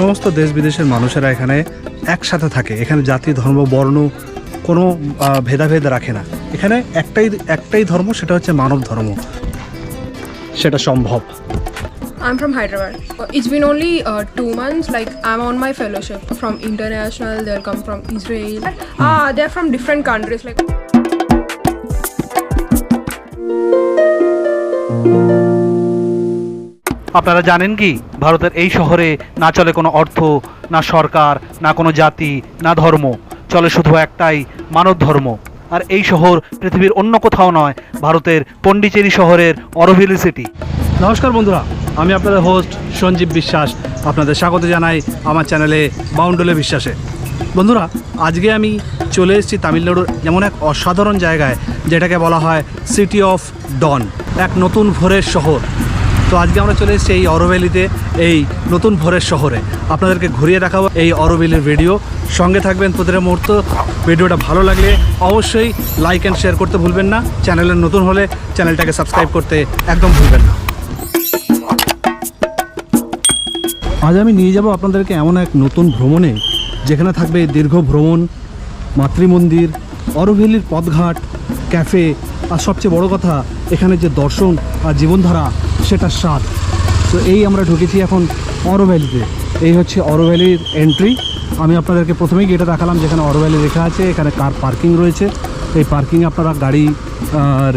সমস্ত দেশ বিদেশের মানুষেরা এখানে একসাথে থাকে এখানে জাতি ধর্ম বর্ণ কোনো ভেদাভেদ রাখে না এখানে একটাই একটাই ধর্ম সেটা হচ্ছে মানব ধর্ম সেটা সম্ভব I'm from Hyderabad. Uh, It's been only uh, two months. Like I'm on my fellowship from international. They'll come from Israel. Ah, they're from different countries. Like আপনারা জানেন কি? ভারতের এই শহরে না চলে কোনো অর্থ, না সরকার, না কোনো জাতি, না ধর্ম। চলে শুধু একটাই, মানব ধর্ম। আর এই শহর পৃথিবীর অন্য কোথাও নয়, ভারতের পন্ডিচেরি শহরের অরভিলি সিটি। নমস্কার বন্ধুরা, আমি আপনাদের হোস্ট সঞ্জীব বিশ্বাস। আপনাদের স্বাগত জানাই আমার চ্যানেলে বাউন্ডলে বিশ্বাসে। বন্ধুরা, আজকে আমি চলে এসেছি তামিলনাড়ুর এমন এক অসাধারণ জায়গায়, যেটাকে বলা হয় সিটি অফ ডন এক নতুন ভোরের শহর। তো আজকে আমরা চলে এসেছি এই অরোভ্যালিতে এই নতুন ভোরের শহরে। আপনাদেরকে ঘুরিয়ে দেখাবো এই অরোভ্যালির ভিডিও। সঙ্গে থাকবেন প্রতিটা মুহূর্ত। ভিডিওটা ভালো লাগলে অবশ্যই লাইক অ্যান্ড শেয়ার করতে ভুলবেন না। চ্যানেলের নতুন হলে চ্যানেলটাকে সাবস্ক্রাইব করতে একদম ভুলবেন না। আজ আমি নিয়ে যাব আপনাদেরকে এমন এক নতুন ভ্রমণে, যেখানে থাকবে দীর্ঘ ভ্রমণ, মাতৃমন্দির অরভেলির পথঘাট, ক্যাফে আর সবচেয়ে বড় কথা, এখানে যে দর্শন আর জীবনধারা সেটার স্বাদ। তো এই আমরা ঢুকেছি এখন অরভ্যালিতে এই হচ্ছে অরভ্যালির এন্ট্রি আমি আপনাদেরকে প্রথমেই গেটে দেখালাম যেখানে অরভ্যালি লেখা আছে, এখানে কার পার্কিং রয়েছে। এই পার্কিংয়ে আপনারা গাড়ি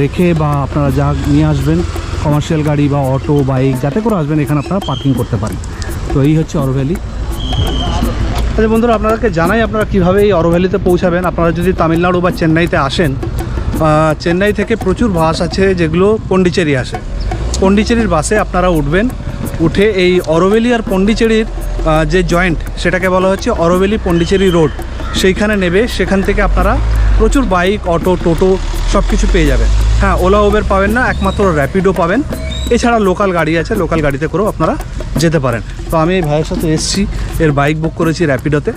রেখে বা আপনারা যা নিয়ে আসবেন কমার্শিয়াল গাড়ি বা অটো বাইক যাতে করে আসবেন, এখানে আপনারা পার্কিং করতে পারেন। তো এই হচ্ছে অরভ্যালি আচ্ছা বন্ধুরা, আপনাদেরকে জানাই আপনারা কীভাবে এই অরভ্যালিতে পৌঁছাবেন। আপনারা যদি তামিলনাড়ু বা চেন্নাইতে আসেন চেন্নাই থেকে প্রচুর বাস আছে যেগুলো পন্ডিচেরি আসে। পন্ডিচেরির বাসে আপনারা উঠবেন, উঠে এই অরভেলি আর পন্ডিচেরির যে জয়েন্ট, সেটাকে বলা হচ্ছে অরভেলি পন্ডিচেরি রোড। সেইখানে নেবে, সেখান থেকে আপনারা প্রচুর বাইক, অটো, টোটো সব কিছু পেয়ে যাবেন। হ্যাঁ ওলা, উবের পাবেন না, একমাত্র র্যাপিডো পাবেন। এছাড়া লোকাল গাড়ি আছে, লোকাল গাড়িতে করেও আপনারা যেতে পারেন। তো আমি এই ভাইয়ের সাথে এসেছি, এর বাইক বুক করেছি র্যাপিডোতে।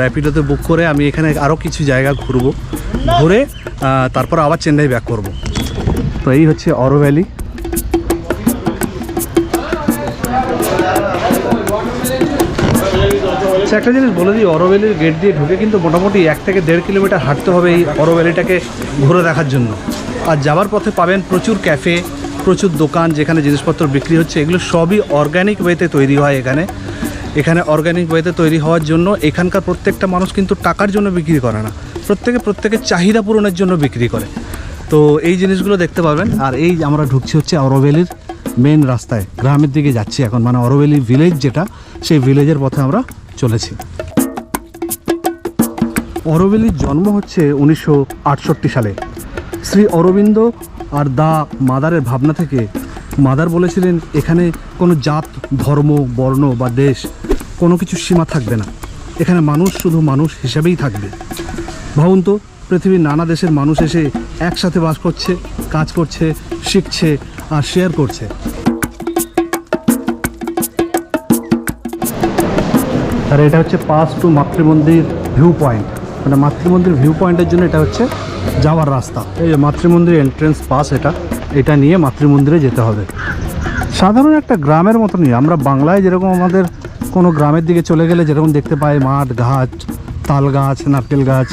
র্যাপিডোতে বুক করে আমি এখানে আরও কিছু জায়গা ঘুরবো। ঘুরে তারপর আবার চেন্নাই ব্যাক করব। তো এই হচ্ছে অরো ভ্যালি আচ্ছা একটা জিনিস বলে দিই অরোভ্যালির গেট দিয়ে ঢুকে কিন্তু মোটামুটি এক থেকে দেড় কিলোমিটার হাঁটতে হবে এই অরোভ্যালিটাকে ঘুরে দেখার জন্য। আর যাওয়ার পথে পাবেন প্রচুর ক্যাফে প্রচুর দোকান যেখানে জিনিসপত্র বিক্রি হচ্ছে। এগুলো সবই অর্গ্যানিক ওয়েতে তৈরি হয় এখানে। এখানে অর্গ্যানিক ওয়েতে তৈরি হওয়ার জন্য এখানকার প্রত্যেকটা মানুষ কিন্তু টাকার জন্য বিক্রি করে না। প্রত্যেকে প্রত্যেকের চাহিদা পূরণের জন্য বিক্রি করে। তো এই জিনিসগুলো দেখতে পাবেন। আর এই আমরা ঢুকছি হচ্ছে অরোভ্যালির মেন রাস্তায়। গ্রামের দিকে যাচ্ছি এখন মানে অরোভ্যালি ভিলেজ যেটা, সেই ভিলেজের পথে আমরা চলেছি। অরবিলির জন্ম হচ্ছে উনিশশো আটষট্টি সালে। শ্রী অরবিন্দ আর দা মাদারের ভাবনা থেকে মাদার বলেছিলেন, এখানে কোনো জাত, ধর্ম, বর্ণ বা দেশ কোনো কিছু সীমা থাকবে না। এখানে মানুষ শুধু মানুষ হিসাবেই থাকবে। ভাবুন তো, পৃথিবীর নানা দেশের মানুষ এসে একসাথে বাস করছে, কাজ করছে, শিখছে আর শেয়ার করছে। আর এটা হচ্ছে pass to Matrimandir view point মানে মাতৃমন্দির ভিউ পয়েন্টের জন্য এটা হচ্ছে যাওয়ার রাস্তা। এই যে মাতৃমন্দির এন্ট্রেন্স পাস এটা এটা নিয়ে মাতৃমন্দিরে যেতে হবে। সাধারণ একটা গ্রামের মতনই, আমরা বাংলায় যেরকম আমাদের কোনো গ্রামের দিকে চলে গেলে যেরকম দেখতে পাই মাঠ গাছ তাল গাছ, নারকেল গাছ,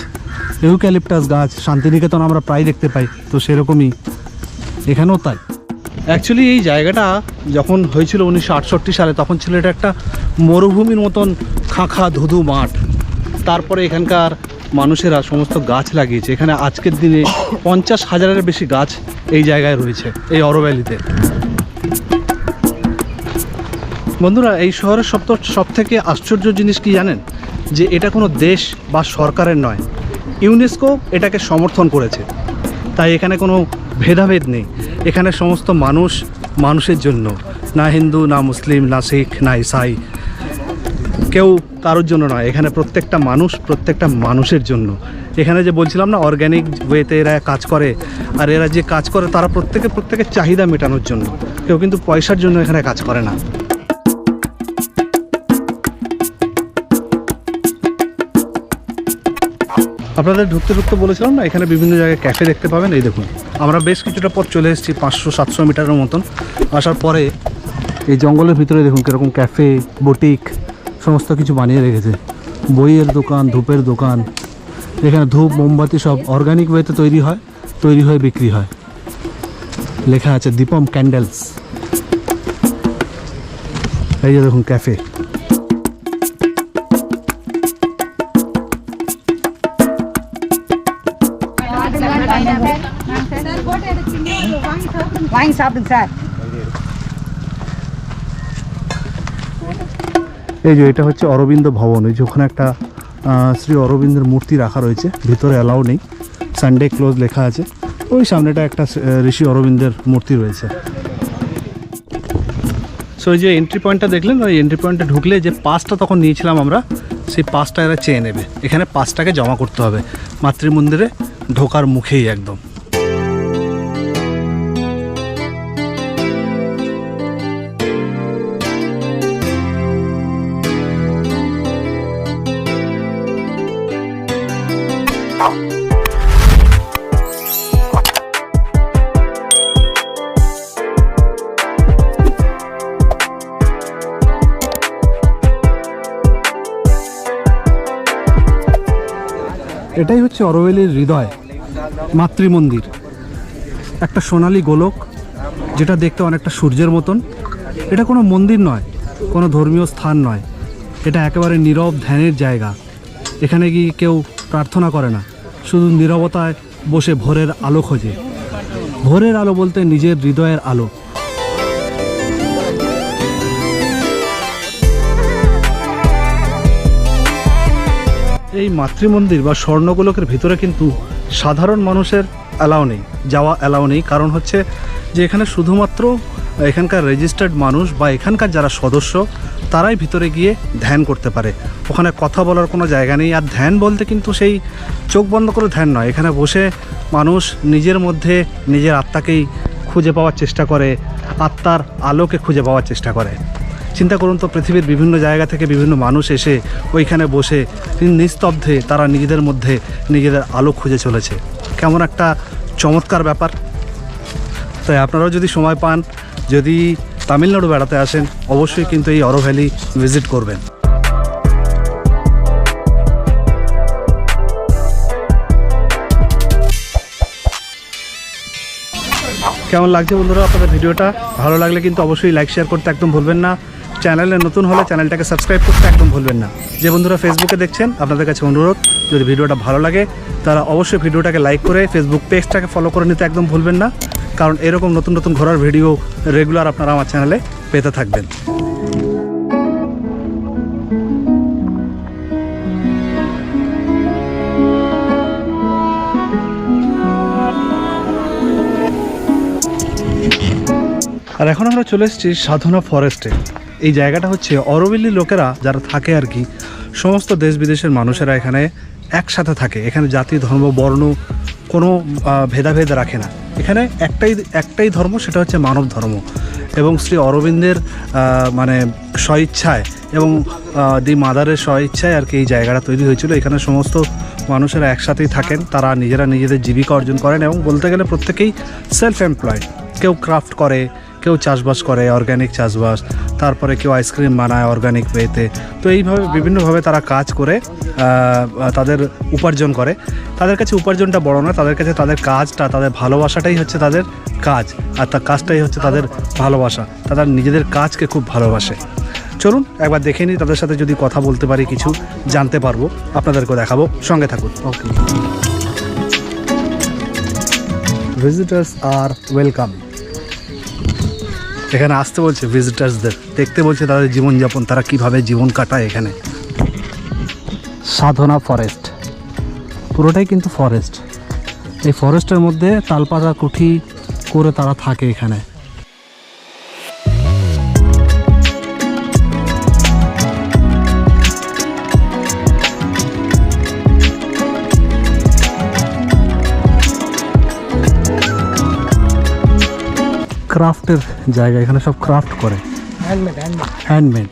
ইউক্যালিপটাস গাছ, শান্তিনিকেতন আমরা প্রায় দেখতে পাই, তো সেরকমই এখানেও তাই। অ্যাকচুয়ালি এই জায়গাটা যখন হয়েছিল উনিশশো আটষট্টি সালে, তখন ছিল এটা একটা মরুভূমির মতন খাঁখা ধুধু মাঠ। তারপরে এখানকার মানুষেরা সমস্ত গাছ লাগিয়েছে। এখানে আজকের দিনে পঞ্চাশ হাজারের বেশি গাছ এই জায়গায় রয়েছে, এই অরভ্যালিতে বন্ধুরা, এই শহরের সব সব থেকে আশ্চর্য জিনিস কি জানেন? যে এটা কোনো দেশ বা সরকারের নয়। ইউনেস্কো এটাকে সমর্থন করেছে। তাই এখানে কোনো ভেদাভেদ নেই। এখানে সমস্ত মানুষ মানুষের জন্য। না হিন্দু, না মুসলিম, না শিখ, না ইসাই। কেউ কারোর জন্য নয়। এখানে প্রত্যেকটা মানুষ প্রত্যেকটা মানুষের জন্য। এখানে যে বলছিলাম না অর্গ্যানিক ওয়েতে এরা কাজ করে, আর এরা যে কাজ করে, তারা প্রত্যেকে প্রত্যেকের চাহিদা মেটানোর জন্য। কেউ কিন্তু পয়সার জন্য এখানে কাজ করে না। আপনাদের ঢুকতে ঢুকতে বলেছিলাম না, এখানে বিভিন্ন জায়গায় ক্যাফে দেখতে পাবেন, এই দেখুন। আমরা বেশ কিছুটা পথ চলে এসেছি, পাঁচশো, সাতশো মিটারের মতন। আসার পরে এই জঙ্গলের ভিতরে দেখুন কীরকম ক্যাফে বুটিক সমস্ত কিছু বানিয়ে রেখেছে। বইয়ের দোকান, ধূপের দোকান, এখানে ধূপ, মোমবাতি সব অর্গানিক ওয়েতে তৈরি হয়, তৈরি হয়ে বিক্রি হয়। লেখা আছে দীপম ক্যান্ডেলস এই যে দেখুন ক্যাফে வாங்கி சாப்பிடுங்க சார் এই যে এটা হচ্ছে অরবিন্দ ভবন ওই যে ওখানে একটা আহ, শ্রী অরবিন্দের মূর্তি রাখা রয়েছে ভিতরে অ্যালাউ নেই সানডে ক্লোজ লেখা আছে ওই সামনেটা একটা আহ, ঋষি অরবিন্দের মূর্তি রয়েছে সো ওই যে এন্ট্রি পয়েন্টটা দেখলেন ওই এন্ট্রি পয়েন্টে ঢুকলে যে পাসটা তখন নিয়েছিলাম আমরা সেই পাসটা এরা চেয়ে নেবে এখানে পাসটাকে জমা করতে হবে মাতৃমন্দিরে ঢোকার মুখেই একদম এটাই হচ্ছে অরওয়েলের হৃদয়, মাতৃমন্দির। একটা সোনালি গোলক, যেটা দেখতে অনেকটা সূর্যের মতন। এটা কোনো মন্দির নয়, কোনো ধর্মীয় স্থান নয়। এটা একেবারে নীরব ধ্যানের জায়গা। এখানে গিয়ে কেউ প্রার্থনা করে না, শুধু নীরবতায় বসে ভোরের আলো খোঁজে। ভোরের আলো বলতে নিজের হৃদয়ের আলো। এই মাতৃমন্দির বা স্বর্ণগোলকের ভিতরে কিন্তু সাধারণ মানুষের অ্যালাউ নেই, যাওয়া অ্যালাউ নেই। কারণ হচ্ছে যে এখানে শুধুমাত্র এখানকার রেজিস্টার্ড মানুষ বা এখানকার যারা সদস্য, তারাই ভিতরে গিয়ে ধ্যান করতে পারে। ওখানে কথা বলার কোনো জায়গা নেই। আর ধ্যান বলতে কিন্তু সেই চোখ বন্ধ করে ধ্যান নয়। এখানে বসে মানুষ নিজের মধ্যে নিজের আত্মাকেই খুঁজে পাওয়ার চেষ্টা করে, আত্মার আলোকে খুঁজে পাওয়ার চেষ্টা করে। চিন্তা করুন তো, পৃথিবীর বিভিন্ন জায়গা থেকে বিভিন্ন মানুষ এসে ওইখানে বসে নিস্তব্ধে তারা নিজেদের মধ্যে নিজেদের আলো খুঁজে চলেছে। কেমন একটা চমৎকার ব্যাপার। তাই আপনারাও যদি সময় পান, যদি তামিলনাড়ু বেড়াতে আসেন, অবশ্যই কিন্তু এই অরো ভ্যালি ভিজিট করবেন। কেমন লাগছে বন্ধুরা আপনাদের ভিডিওটা? ভালো লাগলে কিন্তু অবশ্যই লাইক শেয়ার করতে একদম ভুলবেন না। চ্যানেলে নতুন হলে চ্যানেলটাকে সাবস্ক্রাইব করতে একদম ভুলবেন না। যে বন্ধুরা ফেসবুকে দেখছেন, আপনাদের কাছে অনুরোধ, যদি ভিডিওটা ভালো লাগে, তারা অবশ্যই ভিডিওটাকে লাইক করে ফেসবুক পেজটাকে ফলো করে নিতে একদম ভুলবেন না, কারণ এরকম নতুন নতুন ঘোরার ভিডিও রেগুলার আপনারা আমার চ্যানেলে পেতে থাকবেন। আর এখন আমরা চলে এসেছি সাধনা ফরেস্টে এই জায়গাটা হচ্ছে অরবিলি লোকেরা যারা থাকে আর কি, সমস্ত দেশ বিদেশের মানুষেরা এখানে একসাথে থাকে। এখানে জাতি, ধর্ম, বর্ণ কোনো ভেদাভেদ রাখে না। এখানে একটাই একটাই ধর্ম সেটা হচ্ছে মানব ধর্ম। এবং শ্রী অরবিন্দের মানে স্বইচ্ছায় এবং দি মাদারের স্বইচ্ছায় আর কি এই জায়গাটা তৈরি হয়েছিল। এখানে সমস্ত মানুষেরা একসাথেই থাকেন। তারা নিজেরা নিজেদের জীবিকা অর্জন করেন এবং বলতে গেলে প্রত্যেকেই সেলফ এমপ্লয়েড কেউ ক্রাফট করে কেউ চাষবাস করে অর্গ্যানিক চাষবাস, তারপরে কেউ আইসক্রিম বানায় অর্গ্যানিক ওয়েতে তো এইভাবে বিভিন্নভাবে তারা কাজ করে তাদের উপার্জন করে। তাদের কাছে উপার্জনটা বড় না, তাদের কাছে তাদের কাজটা, তাদের ভালোবাসাটাই হচ্ছে তাদের কাজ, আর তার কাজটাই হচ্ছে তাদের ভালোবাসা। তারা নিজেদের কাজকে খুব ভালোবাসে। চলুন, একবার দেখে নিই, তাদের সাথে যদি কথা বলতে পারি কিছু, জানতে পারব। আপনাদেরকেও দেখাবো, সঙ্গে থাকুন। ওকে ভিজিটার্স আর ওয়েলকাম এখানে আসতে বলছে ভিজিটার্সদের দেখতে বলছে তাদের জীবনযাপন, তারা কীভাবে জীবন কাটায় এখানে। সাধনা ফরেস্ট পুরোটাই কিন্তু ফরেস্ট এই ফরেস্টের মধ্যে তালপাতা কুঠি করে তারা থাকে এখানে। ক্রাফটের জায়গা এখানে সব ক্রাফট করে। হ্যান্ডমেড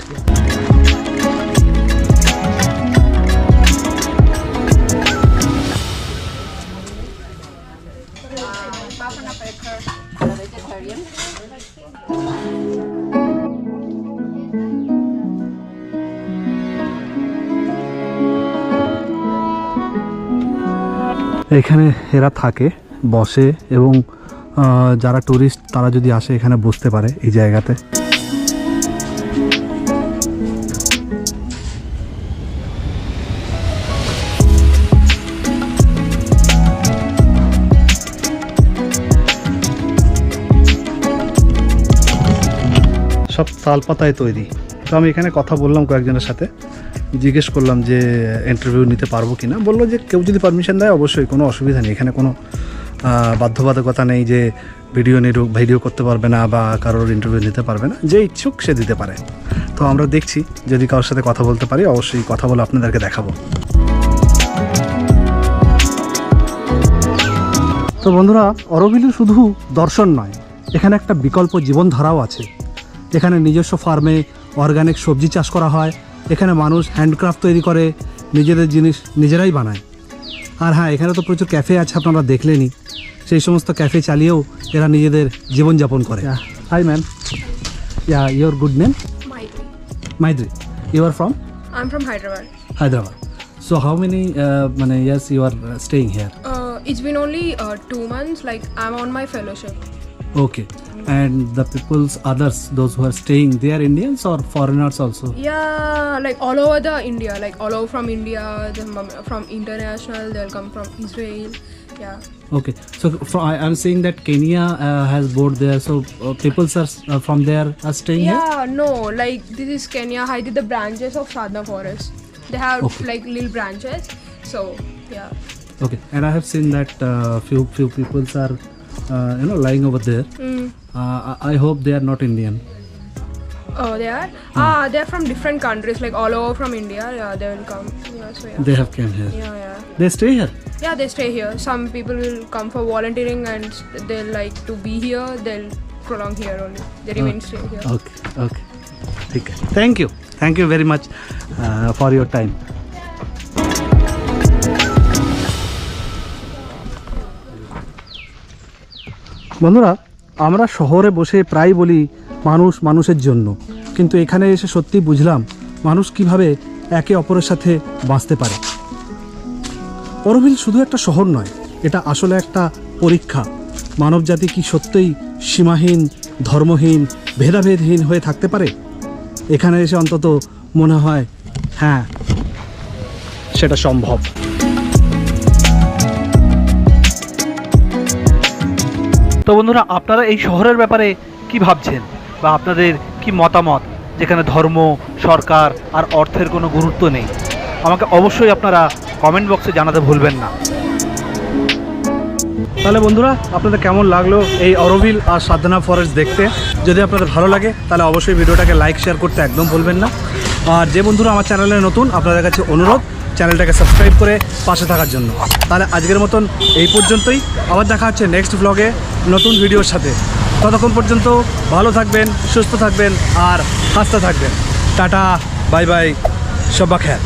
এখানে এরা থাকে বসে এবং যারা ট্যুরিস্ট তারা যদি আসে এখানে বসতে পারে এই জায়গাতে। সব তাল পাতায় তৈরি। তো আমি এখানে কথা বললাম কয়েকজনের সাথে। জিজ্ঞেস করলাম যে ইন্টারভিউ নিতে পারব কি না বলল যে কেউ যদি পারমিশন দেয়, অবশ্যই, কোনো অসুবিধা নেই। এখানে কোনো বাধ্যবাধকতা নেই যে ভিডিও নিরু ভিডিও করতে পারবে না বা কারোর ইন্টারভিউ নিতে পারবে না। যে ইচ্ছুক সে দিতে পারে। তো আমরা দেখছি, যদি কারোর সাথে কথা বলতে পারি, অবশ্যই কথা বলে আপনাদেরকে দেখাবো। তো বন্ধুরা, অরবিলি শুধু দর্শন নয়, এখানে একটা বিকল্প জীবনধারাও আছে। এখানে নিজস্ব ফার্মে অর্গানিক সবজি চাষ করা হয়, এখানে মানুষ হ্যান্ডক্রাফট তৈরি করে, নিজেদের জিনিস নিজেরাই বানায়। আর হ্যাঁ এখানে তো প্রচুর ক্যাফে আছে আপনারা দেখলেনই সেই সমস্ত ক্যাফে চালিয়েও এরা নিজেদের জীবনযাপন করে hi ma'am ya your good name. মাইদ্রি you are from I'm from Hyderabad. Hyderabad so how many মানে years you are staying here Uh, it's been only uh, two months. Like I'm on my fellowship. Okay. And the people's others, those who are staying, they are Indians or foreigners also? Yeah, like all over the India, like all over from India, from international. They'll come from Israel. Yeah. Okay. So from, I, I'm saying that Kenya uh, has board there, so uh, people's are uh, from there are staying here. Yeah, no, like this is Kenya. I did the branches of Sadhana Forest. They have Okay. like little branches. So yeah. Okay. And I have seen that uh, few few people's are uh, you know lying over there. Mm. Uh, I hope they are not Indian. Oh, they are? Hmm. Ah, they're from different countries, like all over from India. Yeah, they will come. Yeah, so yeah. They have come here. Yeah, yeah. They stay here. Yeah, they stay here. Some people will come for volunteering and they like to be here. They'll prolong here only. They remain okay. stay here. Okay, okay. okay. Thank you. Thank you very much uh, for your time. বন্ধুরা আমরা শহরে বসে প্রায় বলি মানুষ মানুষের জন্য। কিন্তু এখানে এসে সত্যি বুঝলাম মানুষ কীভাবে একে অপরের সাথে বাঁচতে পারে। অরবিল শুধু একটা শহর নয়, এটা আসলে একটা পরীক্ষা। মানবজাতি কি সত্যিই সীমাহীন, ধর্মহীন, ভেদাভেদহীন হয়ে থাকতে পারে? এখানে এসে অন্তত মনে হয় হ্যাঁ সেটা সম্ভব। তো বন্ধুরা, আপনারা এই শহরের ব্যাপারে কি ভাবছেন? বা আপনাদের কি মতামত? যেখানে ধর্ম, সরকার আর অর্থের কোনো গুরুত্ব নেই? আমাকে অবশ্যই আপনারা কমেন্ট বক্সে জানাতে ভুলবেন না। তাহলে বন্ধুরা, আপনাদের কেমন লাগল এই অরবিল আর সাধনা ফরেস্ট দেখতে? যদি আপনাদের ভালো লাগে, তাহলে অবশ্যই ভিডিওটাকে লাইক শেয়ার করতে একদম ভুলবেন না। আর যে বন্ধুরা আমার চ্যানেলে নতুন, আপনাদের কাছে অনুরোধ চ্যানেলটাকে সাবস্ক্রাইব করে পাশে থাকার জন্য। তাহলে আজকের মতন এই পর্যন্তই। আবার দেখা হচ্ছে নেক্সট ব্লগে নতুন ভিডিওর সাথে। ততক্ষণ পর্যন্ত ভালো থাকবেন, সুস্থ থাকবেন আর হাসতে থাকবেন। টাটা বাই বাই সব্বা খেয়াল